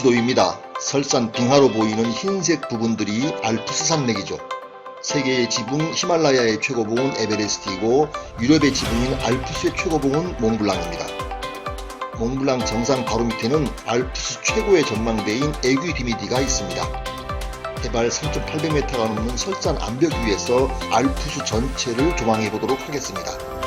지도입니다. 설산 빙하로 보이는 흰색 부분들이 알프스 산맥이죠. 세계의 지붕 히말라야의 최고봉은 에베레스트이고 유럽의 지붕인 알프스의 최고봉은 몽블랑입니다. 몽블랑 정상 바로 밑에는 알프스 최고의 전망대인 에귀 디미디가 있습니다. 해발 3,800m가 넘는 설산 암벽 위에서 알프스 전체를 조망해 보도록 하겠습니다.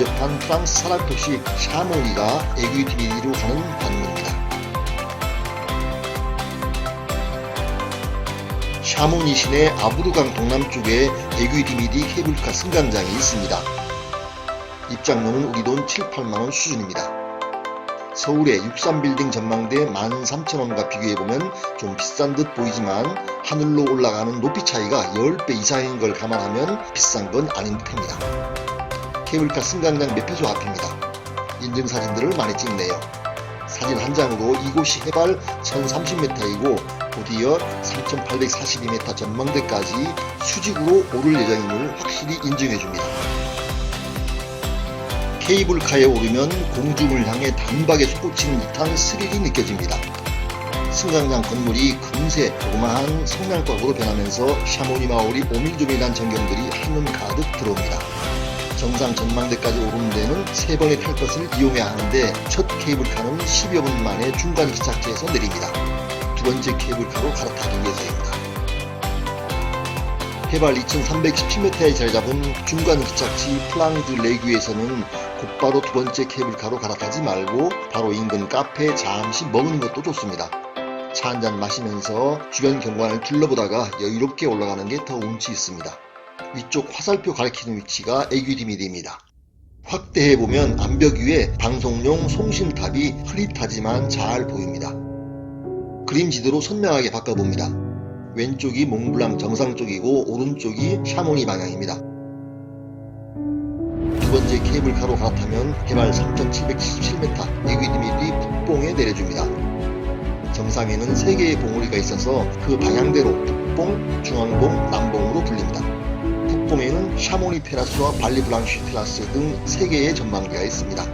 인접한 프랑스 산악도시 샤모니가 에귀디미디로 가는 관문입니다. 샤모니 시내 아부르강 동남쪽에 에귀디미디 케이블카 승강장이 있습니다. 입장료는 우리 돈 7, 8만원 수준입니다. 서울의 63빌딩 전망대 13,000원과 비교해보면 좀 비싼 듯 보이지만 하늘로 올라가는 높이 차이가 10배 이상인 걸 감안하면 비싼 건 아닌 듯합니다. 케이블카 승강장 매표소 앞입니다. 인증사진들을 많이 찍네요. 사진 한 장으로 이곳이 해발 1030m이고 곧이어 3842m 전망대까지 수직으로 오를 예정임을 확실히 인증해줍니다. 케이블카에 오르면 공중을 향해 단박에 솟구치는 듯한 스릴이 느껴집니다. 승강장 건물이 금세 조그마한 성냥곽으로 변하면서 샤모니 마을이 오밀조밀한 전경들이 한눈 가득 들어옵니다. 정상 전망대까지 오르는 데는 세 번에 탈 것을 이용해야 하는데 첫 케이블카는 10여 분 만에 중간 기착지에서 내립니다. 두 번째 케이블카로 갈아타기 위해서입니다. 해발 2317m에 자리 잡은 중간 기착지 플랑드 레규에서는 곧바로 두 번째 케이블카로 갈아타지 말고 바로 인근 카페에 잠시 머무는 것도 좋습니다. 차 한잔 마시면서 주변 경관을 둘러보다가 여유롭게 올라가는 게 더 운치 있습니다. 위쪽 화살표 가리키는 위치가 에귀디미디입니다. 확대해보면 암벽 위에 방송용 송신탑이 흐릿하지만 잘 보입니다. 그림 지도로 선명하게 바꿔봅니다. 왼쪽이 몽블랑 정상 쪽이고 오른쪽이 샤모니 방향입니다. 두 번째 케이블카로 갈아타면 해발 3777m 에귀디미디 북봉에 내려줍니다. 정상에는 세 개의 봉우리가 있어서 그 방향대로 북봉, 중앙봉, 남봉으로 불립니다. 북봉에는 샤모니 테라스와 발리 블랑쉬 테라스 등세 개의 전망대가 있습니다.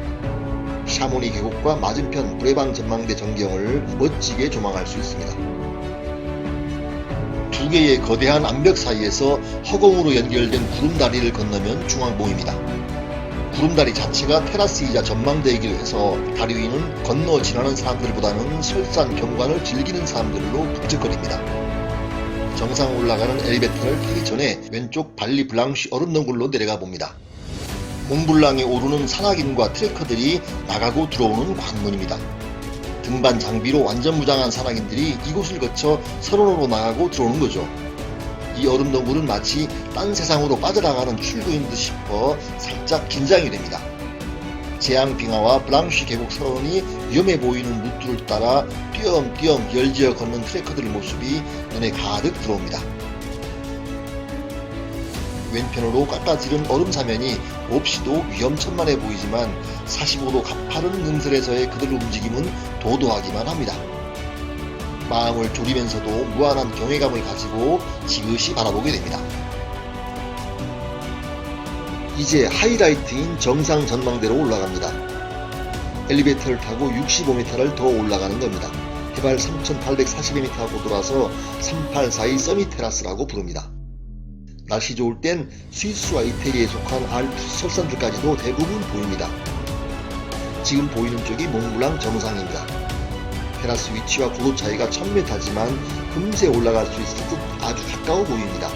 샤모니 계곡과 맞은편 브레방 전망대 전경을 멋지게 조망할 수 있습니다. 두 개의 거대한 암벽 사이에서 허공으로 연결된 구름다리를 건너면 중앙봉입니다. 구름다리 자체가 테라스이자 전망대이기도 해서 다리 위는 건너 지나는 사람들보다는 설산 경관을 즐기는 사람들로 북적거립니다. 정상 올라가는 엘리베이터를 타기 전에 왼쪽 발리 블랑쉬 얼음덩굴로 내려가 봅니다. 몽블랑에 오르는 산악인과 트레커들이 나가고 들어오는 관문입니다. 등반 장비로 완전 무장한 산악인들이 이곳을 거쳐 서론으로 나가고 들어오는 거죠. 이 얼음덩굴은 마치 딴 세상으로 빠져나가는 출구인 듯 싶어 살짝 긴장이 됩니다. 재앙 빙하와 블랑쉬 계곡 서론이 위험해 보이는 루트를 따라 띄엄띄엄 열지어 걷는 트레커들의 모습이 눈에 가득 들어옵니다. 왼편으로 깎아지른 얼음 사면이 몹시도 위험천만해 보이지만 45도 가파른 능선에서의 그들 움직임은 도도하기만 합니다. 마음을 졸이면서도 무한한 경외감을 가지고 지그시 바라보게 됩니다. 이제 하이라이트인 정상 전망대로 올라갑니다. 엘리베이터를 타고 65m를 더 올라가는 겁니다. 해발 3842m 고도라서 3842 서밋 테라스라고 부릅니다. 날씨 좋을 땐 스위스와 이태리에 속한 알프스 설산들까지도 대부분 보입니다. 지금 보이는 쪽이 몽블랑 정상입니다. 테라스 위치와 고도 차이가 1000m지만 금세 올라갈 수 있을 듯 아주 가까워 보입니다.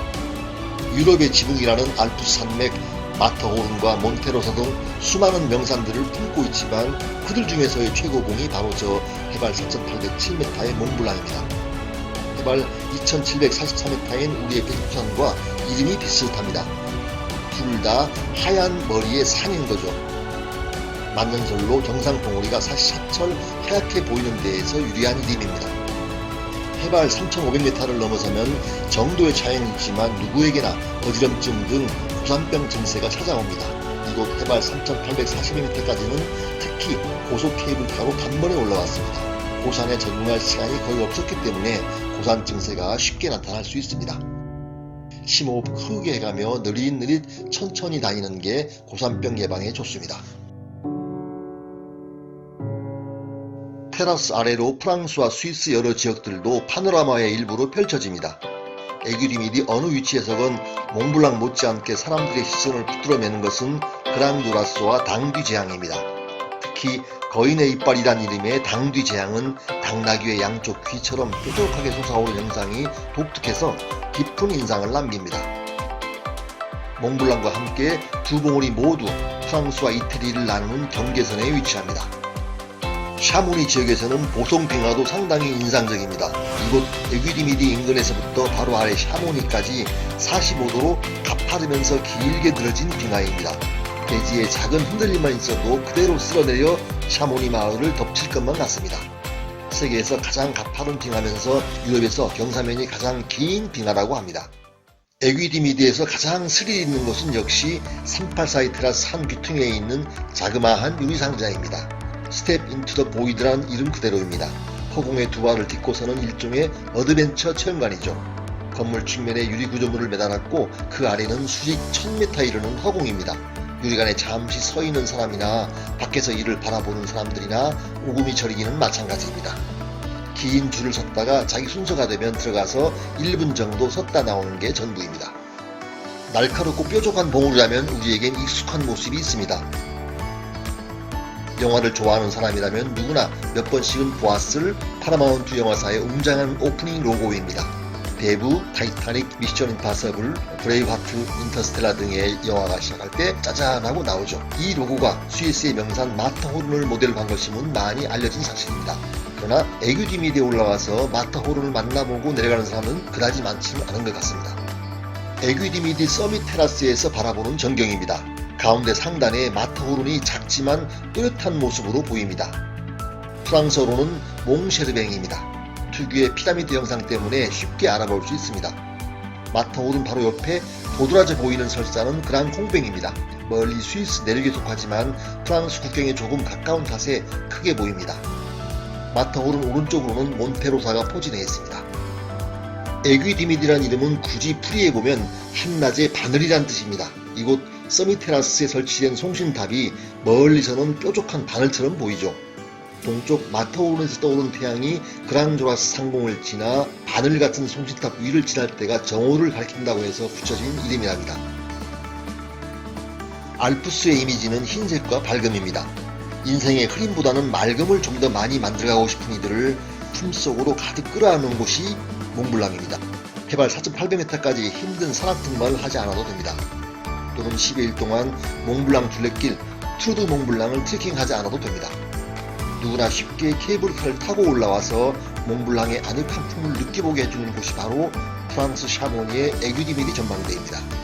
유럽의 지붕이라는 알프스 산맥, 마터호른과 몬테로서 등 수많은 명산들을 품고 있지만 그들 중에서의 최고봉이 바로 저 해발 4807m의 몽블랑입니다. 해발 2744m인 우리의 백두산과 이름이 비슷합니다. 둘 다 하얀 머리의 산인 거죠. 절로 정상 봉우리가 사시사철 하얗게 보이는 데에서 유리한 이름입니다. 해발 3,500m를 넘어서면 정도의 차이는 있지만 누구에게나 어지럼증 등 고산병 증세가 찾아옵니다. 이곳 해발 3,840m까지는 특히 고속 케이블 타고 단번에 올라왔습니다. 고산에 적응할 시간이 거의 없었기 때문에 고산 증세가 쉽게 나타날 수 있습니다. 심호흡 크게 해가며 느릿느릿 천천히 다니는 게 고산병 예방에 좋습니다. 테라스 아래로 프랑스와 스위스 여러 지역들도 파노라마의 일부로 펼쳐집니다. 에규리밀이 어느 위치에서건 몽블랑 못지않게 사람들의 시선을 붙들어매는 것은 그랑두라스와 당귀 재앙입니다. 특히 거인의 이빨이란 이름의 당귀 재앙은 당나귀의 양쪽 귀처럼 뾰족하게 솟아오르는 형상이 독특해서 깊은 인상을 남깁니다. 몽블랑과 함께 두 봉우리 모두 프랑스와 이태리를 나누는 경계선에 위치합니다. 샤모니 지역에서는 보송 빙하도 상당히 인상적입니다. 이곳 에귀디미디 인근에서부터 바로 아래 샤모니까지 45도로 가파르면서 길게 늘어진 빙하입니다. 대지에 작은 흔들림만 있어도 그대로 쓸어내려 샤모니 마을을 덮칠 것만 같습니다. 세계에서 가장 가파른 빙하면서 유럽에서 경사면이 가장 긴 빙하라고 합니다. 에귀디미디에서 가장 스릴 있는 곳은 역시 384 테라스 산 귀퉁이에 있는 자그마한 유리상자입니다. 스텝 인투 더 보이드란 이름 그대로입니다. 허공의 두 발을 딛고 서는 일종의 어드벤처 체험관이죠. 건물 측면에 유리 구조물을 매달았고 그 아래는 수직 1000m 이르는 허공입니다. 유리관에 잠시 서 있는 사람이나 밖에서 이를 바라보는 사람들이나 오금이 저리기는 마찬가지입니다. 긴 줄을 섰다가 자기 순서가 되면 들어가서 1분 정도 섰다 나오는 게 전부입니다. 날카롭고 뾰족한 봉우리라면 우리에겐 익숙한 모습이 있습니다. 영화를 좋아하는 사람이라면 누구나 몇 번씩은 보았을 파라마운트 영화사의 웅장한 오프닝 로고입니다. 대부, 타이타닉, 미션 임파서블, 브레이브하트, 인터스텔라 등의 영화가 시작할 때 짜잔하고 나오죠. 이 로고가 스위스의 명산 마터호른을 모델로 한 것임은 많이 알려진 사실입니다. 그러나 에규디미드에 올라와서 마터호른을 만나보고 내려가는 사람은 그다지 많지는 않은 것 같습니다. 에규디미드 서밋 테라스에서 바라보는 전경입니다. 가운데 상단에 마터호른이 작지만 뚜렷한 모습으로 보입니다. 프랑스어로는 몽쉐르뱅입니다. 특유의 피라미드 형상 때문에 쉽게 알아볼 수 있습니다. 마터호른 바로 옆에 도드라져 보이는 설사는 그랑 콩뱅입니다. 멀리 스위스 내륙에 속하지만 프랑스 국경에 조금 가까운 탓에 크게 보입니다. 마터호른 오른쪽으로는 몬테로사가 포진해 있습니다. 에귀디미디란 이름은 굳이 풀이해 보면 한낮의 바늘이란 뜻입니다. 이곳 서미테라스에 설치된 송신탑이 멀리서는 뾰족한 바늘처럼 보이죠. 동쪽 마터오른에서 떠오르는 태양이 그랑조라스 상공을 지나 바늘 같은 송신탑 위를 지날 때가 정오를 가리킨다고 해서 붙여진 이름이랍니다. 알프스의 이미지는 흰색과 밝음입니다. 인생의 흐림보다는 맑음을 좀 더 많이 만들어가고 싶은 이들을 품속으로 가득 끌어안는 곳이 몽블랑입니다. 해발 4,800m까지 힘든 산악 등반을 하지 않아도 됩니다. 또는 12일 동안 몽블랑 둘레길 트루드 몽블랑을 트레킹하지 않아도 됩니다. 누구나 쉽게 케이블카를 타고 올라와서 몽블랑의 아늑한 품을 느껴보게 해주는 곳이 바로 프랑스 샤모니의 에규디미리 전망대입니다.